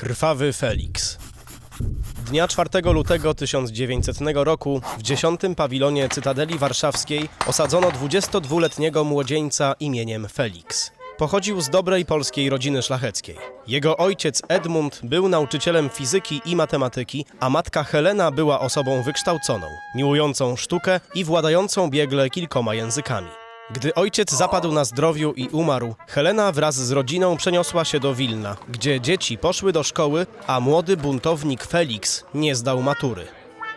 Krwawy Felix. Dnia 4 lutego 1900 roku w 10 pawilonie Cytadeli Warszawskiej osadzono 22-letniego młodzieńca imieniem Felix. Pochodził z dobrej polskiej rodziny szlacheckiej. Jego ojciec Edmund był nauczycielem fizyki i matematyki, a matka Helena była osobą wykształconą, miłującą sztukę i władającą biegle kilkoma językami. Gdy ojciec zapadł na zdrowiu i umarł, Helena wraz z rodziną przeniosła się do Wilna, gdzie dzieci poszły do szkoły, a młody buntownik Felix nie zdał matury.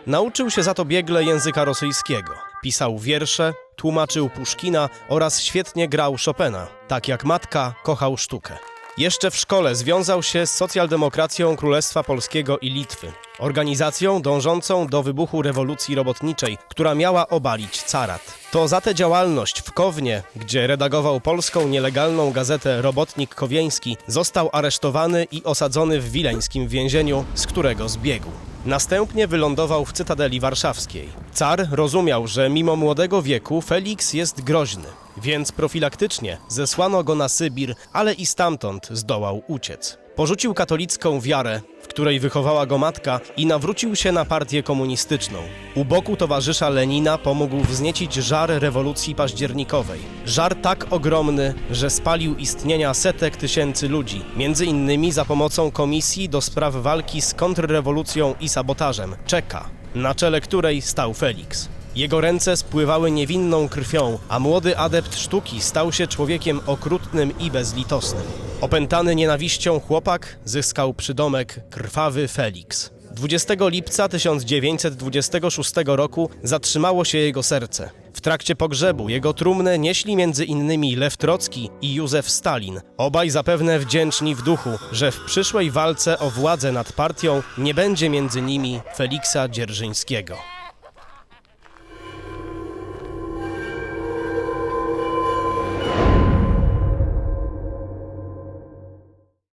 Nauczył się za to biegle języka rosyjskiego. Pisał wiersze, tłumaczył Puszkina oraz świetnie grał Chopina. Tak jak matka, kochał sztukę. Jeszcze w szkole związał się z socjaldemokracją Królestwa Polskiego i Litwy, organizacją dążącą do wybuchu rewolucji robotniczej, która miała obalić carat. To za tę działalność w Kownie, gdzie redagował polską nielegalną gazetę Robotnik Kowieński, został aresztowany i osadzony w wileńskim więzieniu, z którego zbiegł. Następnie wylądował w Cytadeli Warszawskiej. Car rozumiał, że mimo młodego wieku Felix jest groźny, więc profilaktycznie zesłano go na Sybir, ale i stamtąd zdołał uciec. Porzucił katolicką wiarę, w której wychowała go matka i nawrócił się na partię komunistyczną. U boku towarzysza Lenina pomógł wzniecić żar rewolucji październikowej. Żar tak ogromny, że spalił istnienia setek tysięcy ludzi, między innymi za pomocą Komisji do spraw walki z kontrrewolucją i sabotażem, czeka, na czele której stał Felix. Jego ręce spływały niewinną krwią, a młody adept sztuki stał się człowiekiem okrutnym i bezlitosnym. Opętany nienawiścią chłopak zyskał przydomek Krwawy Felix. 20 lipca 1926 roku zatrzymało się jego serce. W trakcie pogrzebu jego trumnę nieśli między innymi Lew Trocki i Józef Stalin. Obaj zapewne wdzięczni w duchu, że w przyszłej walce o władzę nad partią nie będzie między nimi Feliksa Dzierżyńskiego.